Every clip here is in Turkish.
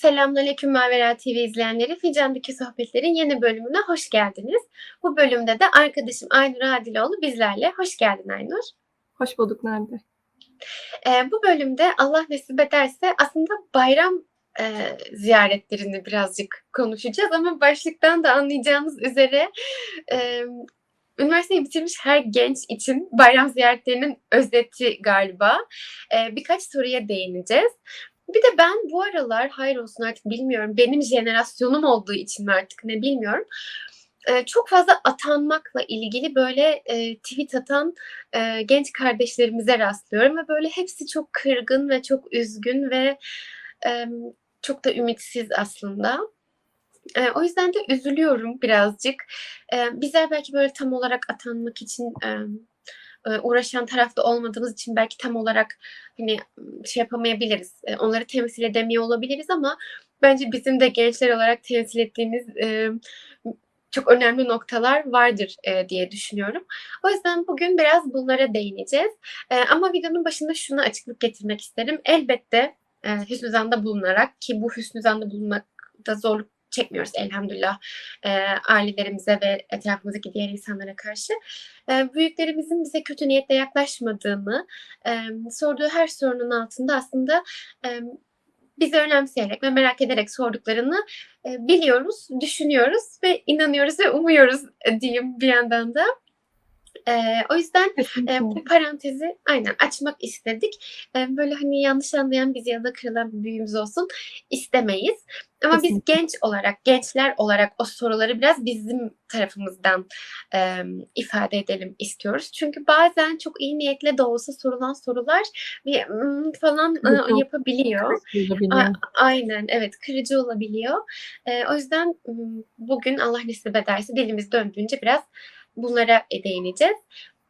Selamünaleyküm Mavera TV izleyenleri. Fincan'daki sohbetlerin yeni bölümüne hoş geldiniz. Bu bölümde de arkadaşım Aynur Adiloğlu bizlerle. Hoş geldin Aynur. Hoş bulduk Nerede? Ee, bu bölümde Allah nasip ederse aslında bayram e, ziyaretlerini birazcık konuşacağız ama başlıktan da anlayacağınız üzere e, üniversiteyi bitirmiş her genç için bayram ziyaretlerinin özeti galiba. E, birkaç soruya değineceğiz. Bir de ben bu aralar hayır olsun artık bilmiyorum benim jenerasyonum olduğu için mi artık ne bilmiyorum. Ee, çok fazla atanmakla ilgili böyle e, tweet atan e, genç kardeşlerimize rastlıyorum ve böyle hepsi çok kırgın ve çok üzgün ve e, çok da ümitsiz aslında. E, o yüzden de üzülüyorum birazcık. E, bizler belki böyle tam olarak atanmak için e, uğraşan tarafta olmadığımız için belki tam olarak hani şey yapamayabiliriz. E, onları temsil edemiyor olabiliriz ama bence bizim de gençler olarak temsil ettiğimiz e, çok önemli noktalar vardır e, diye düşünüyorum. O yüzden bugün biraz bunlara değineceğiz. E, ama videonun başında şunu açıklık getirmek isterim. Elbette e, hüsnü zanda bulunarak ki bu hüsnü zanda bulunmakta zorluk çekmiyoruz elhamdülillah e, ailelerimize ve etrafımızdaki diğer insanlara karşı. E, büyüklerimizin bize kötü niyetle yaklaşmadığını, e, sorduğu her sorunun altında aslında e, bizi önemseyerek ve merak ederek sorduklarını e, biliyoruz, düşünüyoruz ve inanıyoruz ve umuyoruz diyeyim bir yandan da. E, o yüzden e, bu parantezi aynen açmak istedik. E, böyle hani yanlış anlayan bizi ya da kırılan bir büyüğümüz olsun istemeyiz. Ama Kesinlikle. biz genç olarak, gençler olarak o soruları biraz bizim tarafımızdan e, ifade edelim istiyoruz. Çünkü bazen çok iyi niyetle de olsa sorulan sorular bir "Hmm" falan e, yapabiliyor. A- aynen evet kırıcı olabiliyor. E, o yüzden bugün Allah nasip ederse dilimiz döndüğünce biraz bunlara değineceğiz.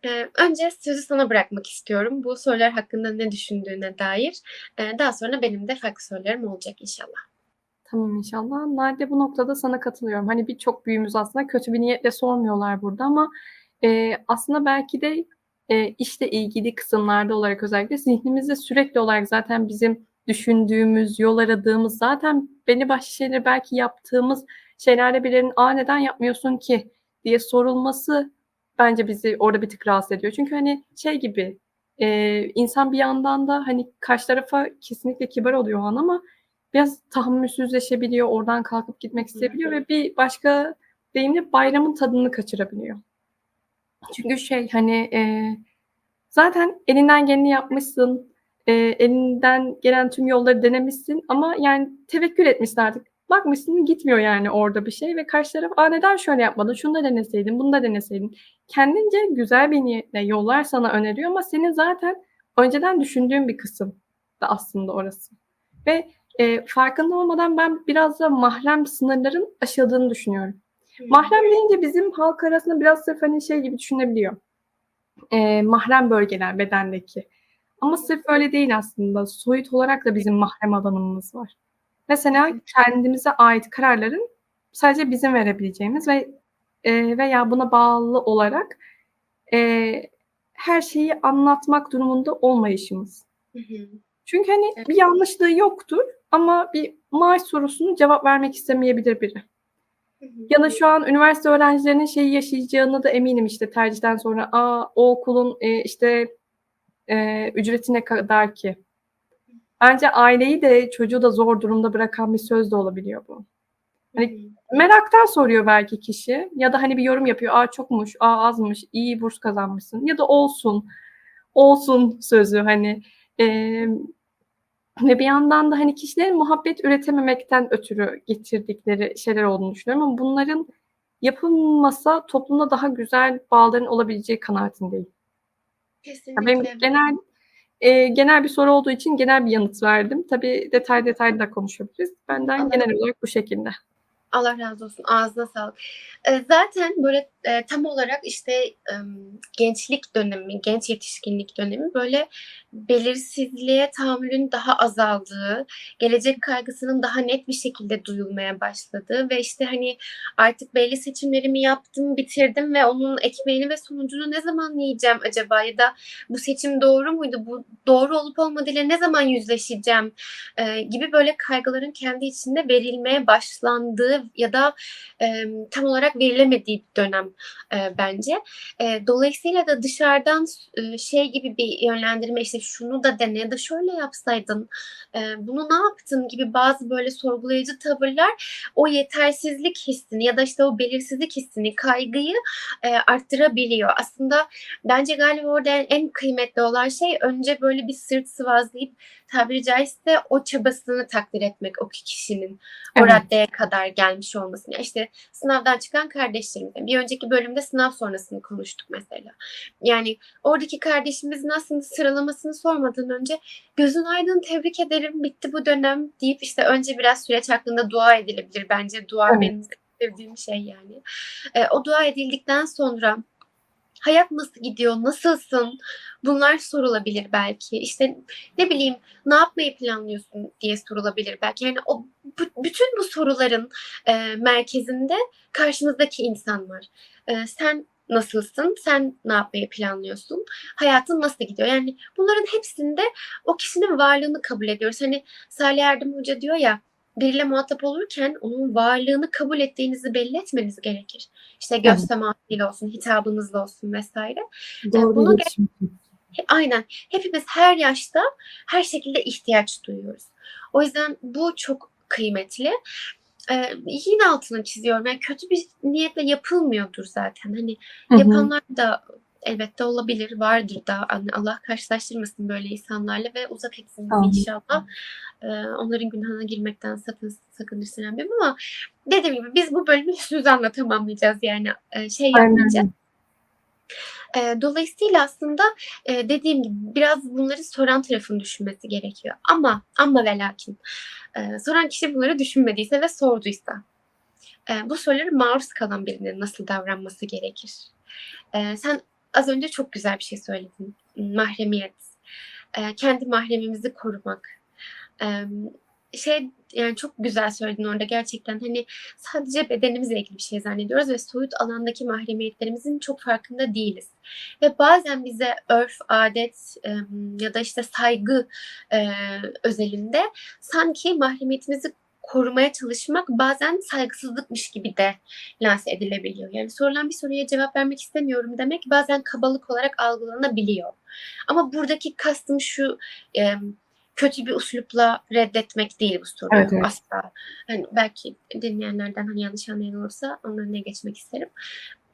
E, önce sözü sana bırakmak istiyorum. Bu sorular hakkında ne düşündüğüne dair. E, daha sonra benim de farklı sorularım olacak inşallah. Tamam inşallah. Nerede bu noktada sana katılıyorum. Hani birçok büyüğümüz aslında kötü bir niyetle sormuyorlar burada ama e, aslında belki de e, işle ilgili kısımlarda olarak özellikle zihnimizde sürekli olarak zaten bizim düşündüğümüz, yol aradığımız zaten belli başlı şeyleri belki yaptığımız şeylerle birilerinin aa neden yapmıyorsun ki diye sorulması bence bizi orada bir tık rahatsız ediyor. Çünkü hani şey gibi e, insan bir yandan da hani karşı tarafa kesinlikle kibar oluyor o an ama biraz tahammülsüzleşebiliyor, oradan kalkıp gitmek isteyebiliyor ve bir başka deyimle bayramın tadını kaçırabiliyor. Çünkü şey hani e, zaten elinden geleni yapmışsın, e, elinden gelen tüm yolları denemişsin ama yani tevekkül etmişsin artık. Bakmışsın gitmiyor yani orada bir şey ve karşı taraf Aa, neden şöyle yapmadın, şunu da deneseydin, bunu da deneseydin. Kendince güzel bir niyetle yollar sana öneriyor ama senin zaten önceden düşündüğün bir kısım da aslında orası. Ve e, farkında olmadan ben biraz da mahrem sınırların aşıldığını düşünüyorum. Mahrem deyince bizim halk arasında biraz sırf hani şey gibi düşünebiliyor. E, mahrem bölgeler bedendeki. Ama sırf öyle değil aslında. Soyut olarak da bizim mahrem alanımız var. Mesela kendimize ait kararların sadece bizim verebileceğimiz ve e, veya buna bağlı olarak e, her şeyi anlatmak durumunda olmayışımız. Hı hı. Çünkü hani Evet. bir yanlışlığı yoktur ama bir maaş sorusunu cevap vermek istemeyebilir biri. Hı hı. Ya da şu an üniversite öğrencilerinin şeyi yaşayacağını da eminim işte tercihten sonra aa o okulun e, işte e, ücreti ne kadar ki? Bence aileyi de çocuğu da zor durumda bırakan bir söz de olabiliyor bu. Hani meraktan soruyor belki kişi ya da hani bir yorum yapıyor. Aa çokmuş, aa azmış, iyi burs kazanmışsın ya da olsun, olsun sözü hani. Ee, ve bir yandan da hani kişilerin muhabbet üretememekten ötürü getirdikleri şeyler olduğunu düşünüyorum ama bunların yapılmasa toplumda daha güzel bağların olabileceği kanaatindeyim. Ya Kesinlikle. benim genel e, genel bir soru olduğu için genel bir yanıt verdim. Tabii detay detaylı da konuşabiliriz. Benden Anladım. genel olarak bu şekilde. Allah razı olsun. Ağzına sağlık. Ee, zaten böyle eee, tam olarak, işte, emm, gençlik dönemi, genç yetişkinlik dönemi, böyle, belirsizliğe tahammülün daha azaldığı, gelecek kaygısının daha net bir şekilde duyulmaya başladığı ve, işte, hani, artık belli seçimlerimi yaptım, bitirdim ve onun ekmeğini ve sonucunu ne zaman yiyeceğim acaba ya da bu seçim doğru muydu, bu doğru olup olmadığıyla ne zaman yüzleşeceğim, eee, gibi böyle kaygıların kendi içinde verilmeye başlandığı ya da, emm, tam olarak verilemediği bir dönem, eee, bence. Eee, dolayısıyla da dışarıdan ııı, şey gibi bir yönlendirme, işte, şunu da dene ya da şöyle yapsaydın, eee, bunu ne yaptın gibi bazı böyle sorgulayıcı tavırlar o yetersizlik hissini ya da, işte, o belirsizlik hissini, kaygıyı, eee, arttırabiliyor. Aslında bence galiba orada en kıymetli olan şey önce böyle bir sırt sıvazlayıp tabiri caizse o çabasını takdir etmek o kişinin o Evet. raddeye kadar gelmiş olmasını. İşte, sınavdan çıkan kardeşlerimizin bir önceki bölümde sınav sonrasını konuştuk mesela. Yani oradaki kardeşimizin aslında sıralamasını sormadan önce "Gözün aydın, tebrik ederim, bitti bu dönem." deyip, işte, önce biraz süreç hakkında dua edilebilir. Bence dua Evet. benim sevdiğim şey yani. Eee, o dua edildikten sonra hayat nasıl gidiyor, nasılsın bunlar sorulabilir belki. İşte, ne bileyim, ne yapmayı planlıyorsun diye sorulabilir belki. Yani o bü bütün bu soruların, eee, merkezinde karşınızdaki insan var. Eee, sen nasılsın, sen ne yapmayı planlıyorsun, hayatın nasıl gidiyor? Yani bunların hepsinde o kişinin varlığını kabul ediyoruz. Hani Salih Erdem Hoca diyor ya, biriyle muhatap olurken onun varlığını kabul ettiğinizi belli etmeniz gerekir. İşte, göz Evet. temasıyla olsun, hitabınızla olsun vs. Eee, Doğru bunu aynen. Hepimiz her yaşta her şekilde ihtiyaç duyuyoruz. O yüzden bu çok kıymetli. Eee, yine altını çiziyorum, yani kötü bir niyetle yapılmıyordur zaten. Hani Hı hı. yapanlar da elbette olabilir, vardır da. Hani Allah karşılaştırmasın böyle insanlarla ve uzak etsin Amin. inşallah. Eee, onların günahına girmekten sakın sakındırsın Rabbim ama dediğim gibi biz bu bölümü hüsnü zanla tamamlayacağız yani, eee, şey yapmayacağız. Aynen. Eee, dolayısıyla aslında, eee, dediğim gibi biraz bunları soran tarafın düşünmesi gerekiyor ama amma ve lakin, eee, soran kişi bunları düşünmediyse ve sorduysa, eee, bu sorulara maruz kalan birinin nasıl davranması gerekir? Eee, sen az önce çok güzel bir şey söyledin. Mahremiyet, eee, kendi mahremimizi korumak. Emm, şey, yani çok güzel söyledin orada gerçekten. Hani sadece bedenimizle ilgili bir şey zannediyoruz ve soyut alandaki mahremiyetlerimizin çok farkında değiliz ve bazen bize örf, emm, ya da, işte, saygı, eee, özelinde sanki mahremiyetimizi korumaya çalışmak bazen saygısızlıkmış gibi de lanse edilebiliyor. Yani sorulan bir soruya cevap vermek istemiyorum demek bazen kabalık olarak algılanabiliyor. Ama buradaki kastım şu, emm, kötü bir üslupla reddetmek değil bu soruyu Evet, evet. asla. Hani belki dinleyenlerden, hani, yanlış anlayan olursa onun önüne geçmek isterim.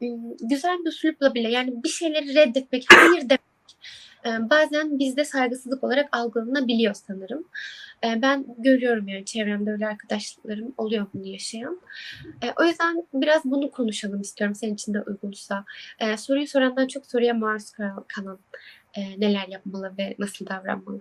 Imm, güzel bir üslupla bile yani bir şeyleri reddetmek, hayır demek, bazen bizde saygısızlık olarak algılanabiliyor sanırım. Eee, ben görüyorum yani çevremde öyle arkadaşlarım oluyor bunu yaşayan. Eee, o yüzden biraz bunu konuşalım istiyorum senin için de uygunsa. Soruyu sorandan çok soruya maruz kal kalan, eee, neler yapmalı ve nasıl davranmalı?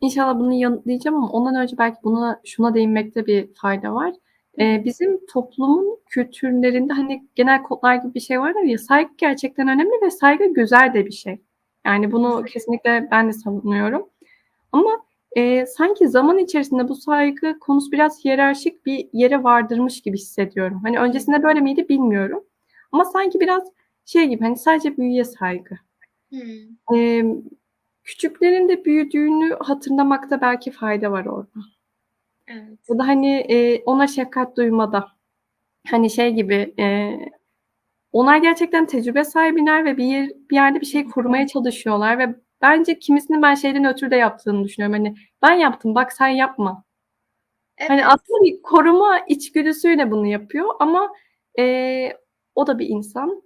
İnşallah bunu yanıtlayacağım ama ondan önce belki buna şuna değinmekte bir fayda var. Hı. bizim toplumun kültürlerinde, hani, genel kodlar gibi bir şey vardır ya, saygı gerçekten önemli ve saygı güzel de bir şey. Yani bunu kesinlikle ben de savunuyorum ama, eee, sanki zaman içerisinde bu saygı konusu biraz hiyerarşik bir yere vardırmış gibi hissediyorum. Hani öncesinde böyle miydi bilmiyorum ama sanki biraz şey gibi, hani, sadece büyüye saygı. Hımm. Emm, küçüklerin de büyüdüğünü hatırlamakta belki fayda var orada. Evet. Ya da, hani, eee, ona şefkat duymada. Hani, şey gibi, eee, onlar gerçekten tecrübe sahibiler ve bir yer bir yerde bir şey korumaya çalışıyorlar ve bence kimisinin ben şeyden ötürü de yaptığını düşünüyorum. Hani, "Ben yaptım, bak sen yapma." Hani, Evet. aslında bir koruma içgüdüsüyle bunu yapıyor ama, eee, o da bir insan.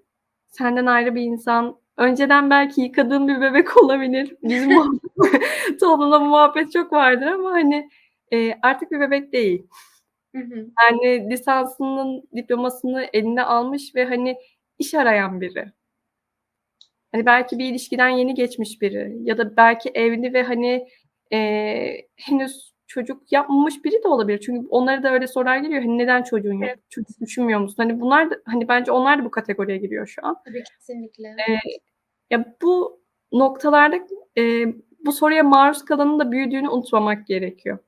Senden ayrı bir insan. Önceden belki yıkadığın bir bebek olabilir. Bizim toplumda bu muhabbet çok vardır ama, hani, eee, artık bir bebek değil. Hı hı. Yani lisansının diplomasını eline almış ve, hani, iş arayan biri. Hani, belki bir ilişkiden yeni geçmiş biri ya da belki evli ve, hani, eee, henüz çocuk yapmamış biri de olabilir. Çünkü onlara da öyle sorular geliyor. Hani neden çocuğun yok? Evet. Çocuk düşünmüyor musun? Hani bunlar da hani bence onlar da bu kategoriye giriyor şu an. Tabii kesinlikle. Eee, ya bu noktalarda, eee, bu soruya maruz kalanın da büyüdüğünü unutmamak gerekiyor.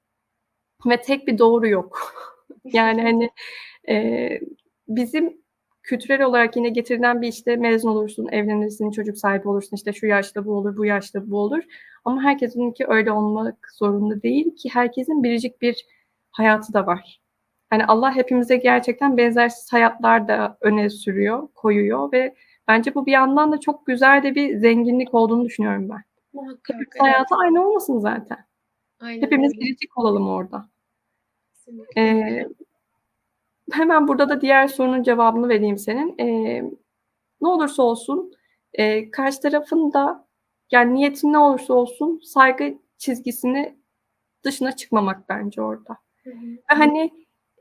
Ve tek bir doğru yok. Yani, hani, eee, bizim kültürel olarak yine getirilen bir, işte, mezun olursun, evlenirsin, çocuk sahibi olursun, işte, şu yaşta bu olur, bu yaşta bu olur ama herkesinki öyle olmak zorunda değil ki herkesin biricik bir hayatı da var. Hani, Allah hepimize gerçekten benzersiz hayatlar da öne sürüyor, koyuyor ve bence bu bir yandan da çok güzel de bir zenginlik olduğunu düşünüyorum ben. Muhakkak, Hepimizin evet. hayatı aynı olmasın zaten. Aynen Hepimiz biricik olalım orada. Kesinlikle. Eee, hemen burada da diğer sorunun cevabını vereyim senin. Eee, ne olursa olsun, eee, karşı tarafın da yani niyetin ne olursa olsun saygı çizgisini dışına çıkmamak bence orada. Hı hı. Ve hani,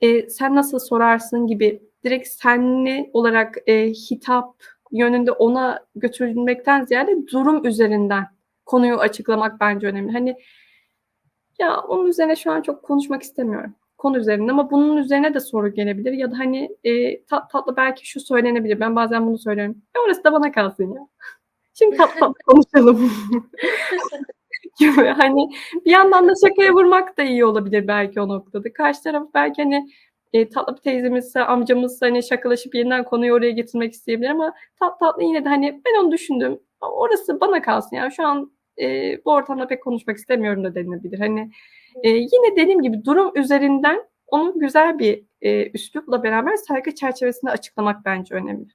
eee, sen nasıl sorarsın gibi direkt senli olarak, eee, hitap yönünde ona götürülmekten ziyade durum üzerinden konuyu açıklamak bence önemli. Hani, ya onun üzerine şu an çok konuşmak istemiyorum. Konu üzerinde ama bunun üzerine de soru gelebilir ya da, hani, eee, tat tatlı belki şu söylenebilir. Ben bazen bunu söylüyorum. Ya orası da bana kalsın ya. Şimdi tatlı tatlı konuşalım. gibi. Hani, bir yandan da şakaya vurmak da iyi olabilir belki o noktada. Karşı taraf belki, hani, eee, tatlı bir teyzemizse, amcamızsa, hani, şakalaşıp yeniden konuyu oraya getirmek isteyebilir ama tatlı tatlı yine de, hani, ben onu düşündüm. Orası bana kalsın ya. Şu an, eee, bu ortamda pek konuşmak istemiyorum da denilebilir. Hani, eee, yine dediğim gibi durum üzerinden onu güzel bir, eee, üslupla beraber saygı çerçevesinde açıklamak bence önemli.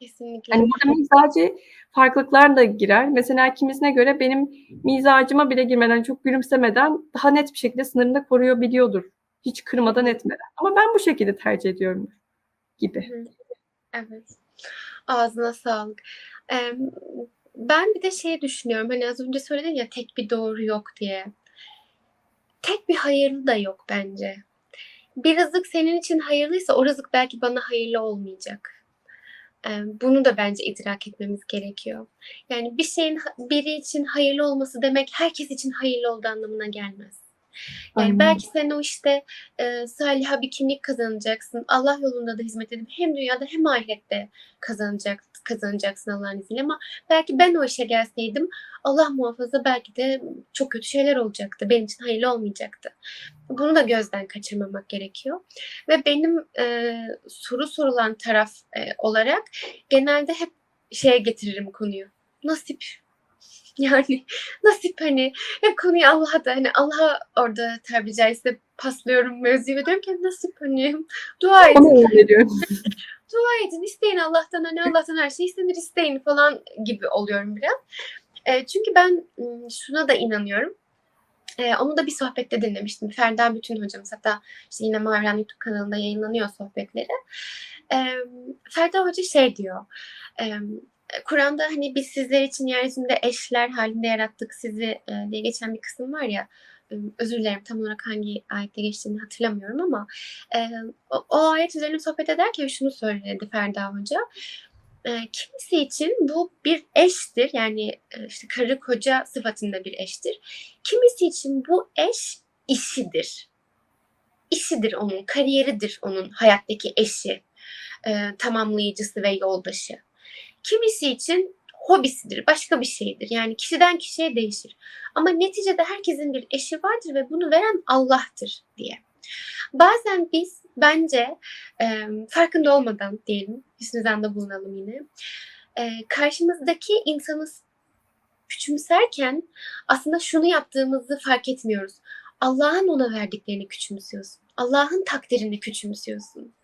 Kesinlikle. Hani, burada mizacı farklılıklar da girer. Mesela kimisine göre benim mizacıma bile girmeden, çok gülümsemeden daha net bir şekilde sınırını koruyabiliyordur. Hiç kırmadan etmeden. Ama ben bu şekilde tercih ediyorumdur gibi. Hı. Evet. Ağzına sağlık. Emm, ben bir de şeyi düşünüyorum, hani, az önce söyledin ya tek bir doğru yok diye. Tek bir hayırlı da yok bence. Bir rızık senin için hayırlıysa o rızık belki bana hayırlı olmayacak. Bunu da bence idrak etmemiz gerekiyor. Yani bir şeyin biri için hayırlı olması demek herkes için hayırlı olduğu anlamına gelmez. Yani Aynen. belki sen o, işte, eee, saliha bir kimlik kazanacaksın. Allah yolunda da hizmet edip hem dünyada hem ahirette kazanacak kazanacaksın Allah'ın izniyle ama belki ben o işe gelseydim Allah muhafaza belki de çok kötü şeyler olacaktı. Benim için hayırlı olmayacaktı. Bunu da gözden kaçırmamak gerekiyor ve benim, eee, soru sorulan taraf, eee, olarak genelde hep şeye getiririm konuyu, nasip. Yani nasip, hani, hep konuyu Allah'a da, hani, Allah'a orada tabiri caizse paslıyorum mevzuyu ve diyorum ki nasip, hani, dua edin. Dua edin, isteyin Allah'tan, hani, Allah'tan her şey istenir, isteyin falan gibi oluyorum biraz. Eee, çünkü ben, şuna da inanıyorum. Eee, onu da bir sohbette dinlemiştim. Ferda Bütün hocamız hatta, işte, yine Maveren YouTube kanalında yayınlanıyor sohbetleri. Emm, Ferda Hoca şey diyor, emm, Kur'an'da, hani, biz sizler için yeryüzünde eşler hâlinde yarattık sizi, eee, diye geçen bir kısım var ya, ımm, özür dilerim tam olarak hangi ayette geçtiğini hatırlamıyorum ama, eee, o o ayet üzerine sohbet ederken şunu söyledi Ferda Hoca. Eee, kimisi için bu bir eştir. Yani, eee, işte, karı koca sıfatında bir eştir. Kimisi için bu eş işidir. İşidir onun, kariyeridir onun hayattaki eşi, eee, tamamlayıcısı ve yoldaşı. Kimisi için hobisidir, başka bir şeydir. Yani kişiden kişiye değişir. Ama neticede herkesin bir eşi vardır ve bunu veren Allah'tır diye. Bazen biz bence, emm, farkında olmadan diyelim, hüsnü zanda bulunalım yine, eee, karşımızdaki insanı küçümserken aslında şunu yaptığımızı fark etmiyoruz. Allah'ın ona verdiklerini küçümsüyorsun. Allah'ın takdirini küçümsüyorsun.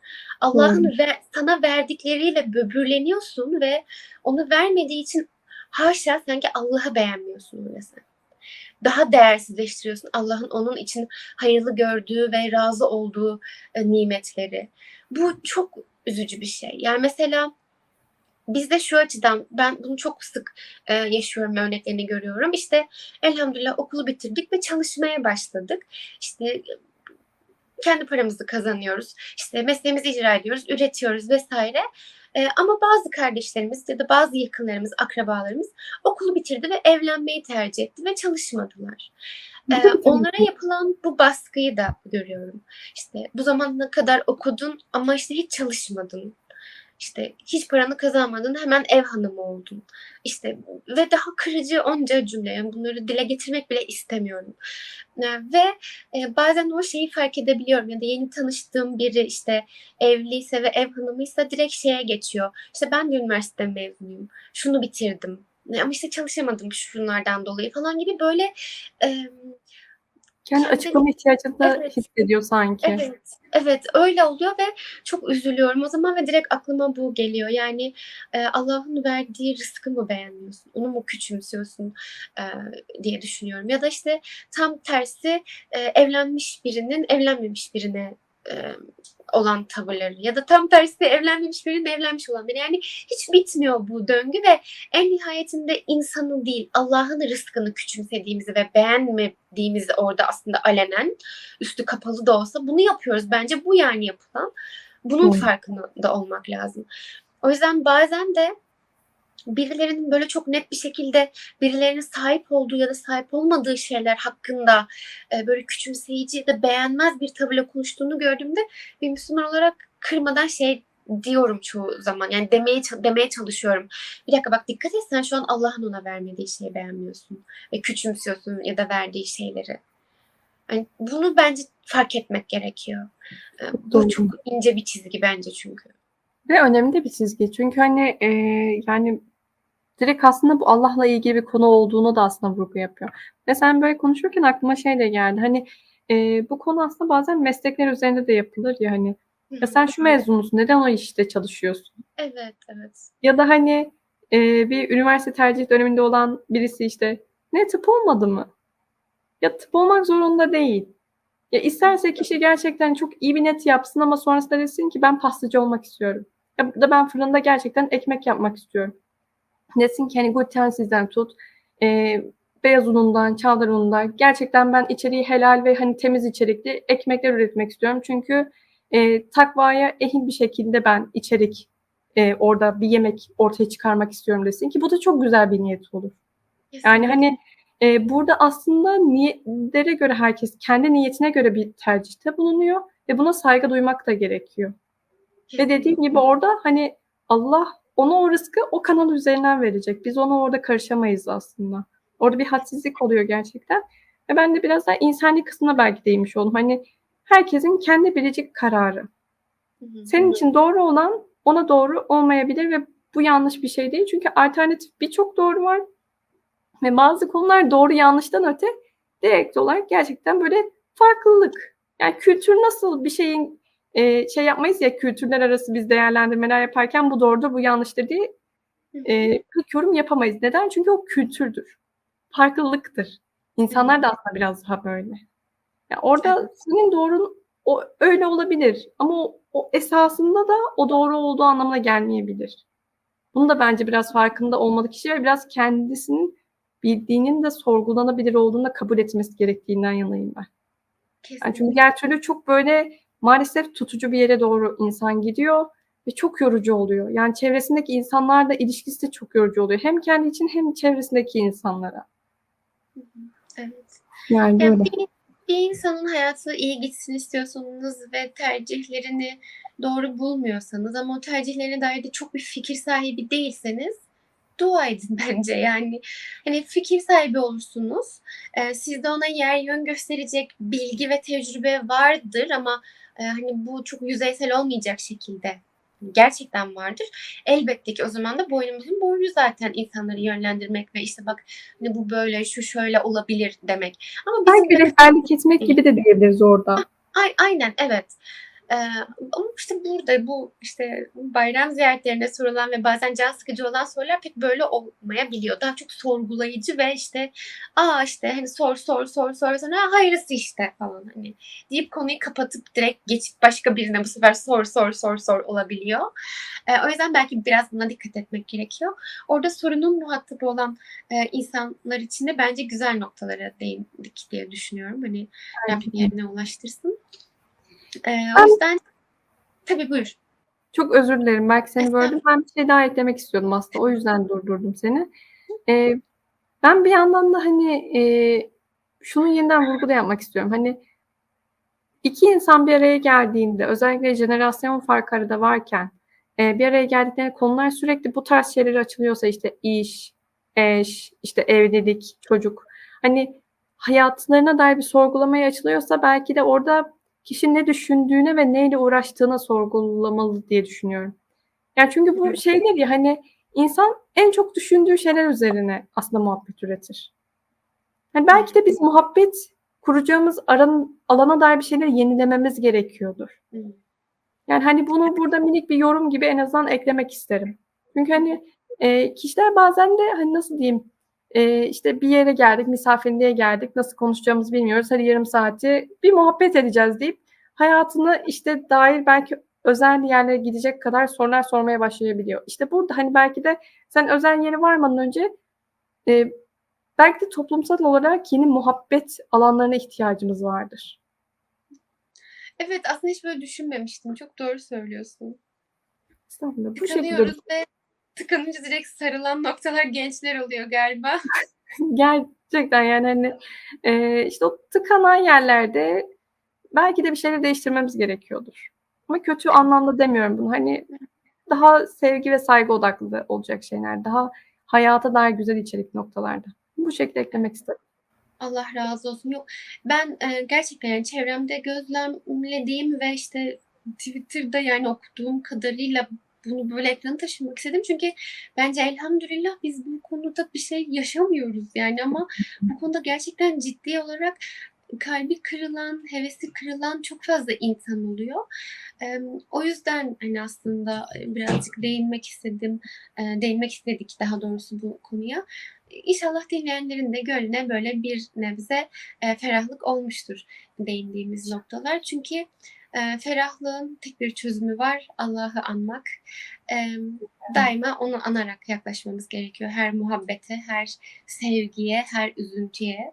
Allah'ın ve sana verdikleriyle böbürleniyorsun ve onu vermediği için haşa sanki Allah'ı beğenmiyorsun sen. Daha değersizleştiriyorsun Allah'ın onun için hayırlı gördüğü ve razı olduğu, eee, nimetleri. Bu çok üzücü bir şey. Yani mesela bizde şu açıdan ben bunu çok sık, eee, yaşıyorum, örneklerini görüyorum. İşte, elhamdülillah okulu bitirdik ve çalışmaya başladık. İşte, kendi paramızı kazanıyoruz. İşte, mesleğimizi icra ediyoruz, üretiyoruz vs. Eee, ama bazı kardeşlerimiz ya da bazı yakınlarımız, akrabalarımız okulu bitirdi ve evlenmeyi tercih etti ve çalışmadılar. Eee, onlara yapılan bu baskıyı da görüyorum. İşte bu zamana kadar okudun ama işte hiç çalışmadın. İşte hiç paranı kazanmadın, hemen ev hanımı oldun. İşte ve daha kırıcı onca cümle. Yani bunları dile getirmek bile istemiyorum. Eee, ve, eee, bazen o şeyi fark edebiliyorum ya da yeni tanıştığım biri işte evliyse ve ev hanımıysa direkt şeye geçiyor. İşte ben de üniversite mezunuyum. Şunu bitirdim. Ama işte çalışamadım şunlardan dolayı falan gibi böyle, emm Kendi açıklama ihtiyacını da Evet. hissediyor sanki. Evet, evet öyle oluyor ve çok üzülüyorum o zaman ve direkt aklıma bu geliyor. Yani, eee, Allah'ın verdiği rızkı mı beğenmiyorsun? Onu mu küçümsüyorsun, eee, diye düşünüyorum. Ya da işte tam tersi, eee, evlenmiş birinin evlenmemiş birine, emm, olan tavırları ya da tam tersi evlenmemiş birinin evlenmiş olan biri. Yani hiç bitmiyor bu döngü ve en nihayetinde insanın değil, Allah'ın rızkını küçümsediğimizi ve beğenmediğimizi orada aslında alenen, üstü kapalı da olsa bunu yapıyoruz. Bence bu yani yapılan. Bunun Hı. farkında olmak lazım. O yüzden bazen de birilerinin böyle çok net bir şekilde birilerinin sahip olduğu ya da sahip olmadığı şeyler hakkında, eee, böyle küçümseyici ya da beğenmez bir tavırla konuştuğunu gördüğümde bir Müslüman olarak kırmadan şey diyorum çoğu zaman. Yani demeye demeye çalışıyorum. Bir dakika bak dikkat et sen şu an Allah'ın ona vermediği şeyi beğenmiyorsun ve küçümsüyorsun ya da verdiği şeyleri. Hani bunu bence fark etmek gerekiyor. Eee, bu Doğru. çok ince bir çizgi bence çünkü. Ve önemli de bir çizgi. Çünkü hani, eee, yani direkt aslında bu Allah'la ilgili bir konu olduğunu da aslında vurgu yapıyor. Ve sen böyle konuşurken aklıma şey de geldi. Hani, eee, bu konu aslında bazen meslekler üzerinde de yapılır ya hani. Ya sen şu mezunusun, neden o işte çalışıyorsun? Evet, evet. Ya da hani, eee, bir üniversite tercih döneminde olan birisi işte, ne tıp olmadı mı? Ya tıp olmak zorunda değil. Ya isterse kişi gerçekten çok iyi bir net yapsın ama sonrasında desin ki ben pastacı olmak istiyorum. Ya da ben fırında gerçekten ekmek yapmak istiyorum. Desin ki hani glutensizden tut, eee, beyaz unundan, çavdar unundan gerçekten ben içeriği helal ve hani temiz içerikli ekmekler üretmek istiyorum. Çünkü, eee, takvaya ehil bir şekilde ben içerik, eee, orada bir yemek ortaya çıkarmak istiyorum desin ki bu da çok güzel bir niyet olur. Yani Kesinlikle. hani, eee, burada aslında niyetlere göre herkes kendi niyetine göre bir tercihte bulunuyor ve buna saygı duymak da gerekiyor. Ve dediğim gibi orada hani Allah ona o rızkı o kanal üzerinden verecek. Biz ona orada karışamayız aslında. Orada bir hadsizlik oluyor gerçekten ve ben de biraz daha insani kısmına belki değinmiş oldum. Hani herkesin kendi biricik kararı. Senin için doğru olan ona doğru olmayabilir ve bu yanlış bir şey değil. Çünkü alternatif birçok doğru var ve bazı konular doğru yanlıştan öte direkt olarak gerçekten böyle farklılık. Yani kültür nasıl bir şeyin, eee, şey yapmayız ya kültürler arası biz değerlendirmeler yaparken bu doğrudur, bu yanlıştır diye, eee, pek yorum yapamayız. Neden? Çünkü o kültürdür. Farklılıktır. İnsanlar da aslında biraz daha böyle. Ya orada Evet. senin doğrun o öyle olabilir ama o o esasında da o doğru olduğu anlamına gelmeyebilir. Bunu da bence biraz farkında olmalı kişi ve biraz kendisinin bildiğinin de sorgulanabilir olduğunu da kabul etmesi gerektiğinden yanayım ben. Yani çünkü diğer türlü çok böyle maalesef tutucu bir yere doğru insan gidiyor ve çok yorucu oluyor. Yani çevresindeki insanlarla ilişkisi de çok yorucu oluyor. Hem kendi için hem çevresindeki insanlara. Evet. Yani Ya böyle. bir bir insanın hayatı iyi gitsin istiyorsanız ve tercihlerini doğru bulmuyorsanız ama o tercihlerine dair de çok bir fikir sahibi değilseniz dua edin bence. Yani hani fikir sahibi olursunuz. Eee, sizde ona yer yön gösterecek bilgi ve tecrübe vardır ama, eee, hani bu çok yüzeysel olmayacak şekilde gerçekten vardır. Elbette ki o zaman da boynumuzun borcu zaten insanları yönlendirmek ve işte bak hani bu böyle, şu şöyle olabilir demek. Ama bizim Belki rehberlik etmek gibi de diyebiliriz orada. A ay aynen evet. Ama işte burada bu işte bayram ziyaretlerinde sorulan ve bazen can sıkıcı olan sorular pek böyle olmayabiliyor. Daha çok sorgulayıcı ve işte a, işte hani sor, sor, sor, sor sonra hayırlısı işte falan hani deyip konuyu kapatıp direkt geçip başka birine bu sefer sor, sor, sor, sor olabiliyor. Eee, o yüzden belki biraz buna dikkat etmek gerekiyor. Orada sorunun muhatabı olan, eee, insanlar için de bence güzel noktalara değindik diye düşünüyorum. Hani Rabbim yerine ulaştırsın. Eee, o yüzden Tabii buyur. Çok özür dilerim. Belki seni böldüm. Ben bir şey daha eklemek istiyordum aslında. O yüzden durdurdum seni. Eee, ben bir yandan da, hani, eee, şunun yeniden vurgu da yapmak istiyorum. Hani 2 insan bir araya geldiğinde, özellikle jenerasyon farkı arada varken, eee, bir araya geldiklerinde konular sürekli bu tarz şeylere açılıyorsa, işte iş, eş, işte evlilik, çocuk, hani hayatlarına dair bir sorgulamaya açılıyorsa belki de orada kişi ne düşündüğüne ve neyle uğraştığına sorgulamalı diye düşünüyorum. Ya, çünkü bu Evet. şeydir ya, hani, insan en çok düşündüğü şeyler üzerine aslında muhabbet üretir. Hani, belki de biz muhabbet kuracağımız aran alana dair bir şeyleri yenilememiz gerekiyordur. Yani, hani, bunu burada minik bir yorum gibi en azından eklemek isterim. Çünkü, hani, eee, kişiler bazen de, hani, nasıl diyeyim, eee, işte bir yere geldik, misafirliğe geldik, nasıl konuşacağımızı bilmiyoruz. Hadi yarım saati bir muhabbet edeceğiz deyip hayatına, işte, dair belki özel yerlere gidecek kadar sorular sormaya başlayabiliyor. İşte burada, hani, belki de sen özel yere varmadan önce, eee, belki de toplumsal olarak yeni muhabbet alanlarına ihtiyacımız vardır. Evet, aslında hiç böyle düşünmemiştim. Çok doğru söylüyorsun. Estağfurullah. Bu şekilde ve tıkanınca direkt sarılan noktalar gençler oluyor galiba. Gerçekten, yani, hani, eee, işte o tıkanan yerlerde belki de bir şeyleri değiştirmemiz gerekiyordur. Ama kötü anlamda demiyorum bunu. Hani, daha sevgi ve saygı odaklı olacak şeyler, daha hayata dair güzel içerikli noktalarda. Bu şekilde eklemek istedim. Allah razı olsun. Yok, ben, eee, gerçekten, yani, çevremde gözlemlediğim ve, işte, Twitter'da, yani, okuduğum kadarıyla bunu böyle ekrana taşımak istedim. Çünkü bence elhamdülillah biz bu konuda bir şey yaşamıyoruz, yani, ama bu konuda gerçekten ciddi olarak kalbi kırılan, hevesi kırılan çok fazla insan oluyor. Emm, o yüzden, hani, aslında, birazcık değinmek istedim, eee, değinmek istedik daha doğrusu bu konuya. İnşallah dinleyenlerin de gönlüne böyle bir nebze, eee, ferahlık olmuştur değindiğimiz noktalar. Çünkü, eee, ferahlığın tek bir çözümü var, Allah'ı anmak. Emm, daima onu anarak yaklaşmamız gerekiyor her muhabbete, her sevgiye, her üzüntüye.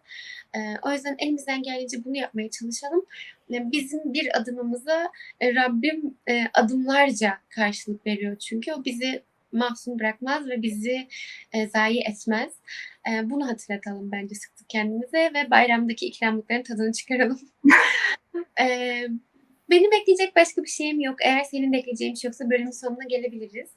Eee, o yüzden elimizden geldiğince bunu yapmaya çalışalım. Eee, bizim bir adımımıza, eee, Rabbim, eee, adımlarca karşılık veriyor çünkü. O bizi mahzun bırakmaz ve bizi, eee, zayi etmez. Eee, bunu hatırlatalım bence sık sık kendimize ve bayramdaki ikramlıkların tadını çıkaralım. Eee, benim ekleyecek başka bir şeyim yok. Eğer senin de ekleyeceğin bir şey yoksa bölümün sonuna gelebiliriz.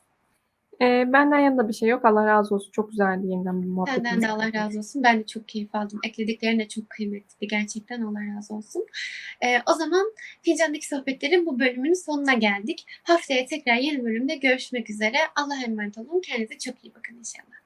Eee, benden yana da bir şey yok. Allah razı olsun. Çok güzeldi yeniden bu Senden muhabbetimiz. de Allah razı olsun. Ben de çok keyif aldım. Eklediklerin de çok kıymetliydi gerçekten. Allah razı olsun. Eee, o zaman Fincan'daki sohbetlerin bu bölümünün sonuna geldik. Haftaya tekrar yeni bölümde görüşmek üzere. Allah'a emanet olun. Kendinize çok iyi bakın inşallah.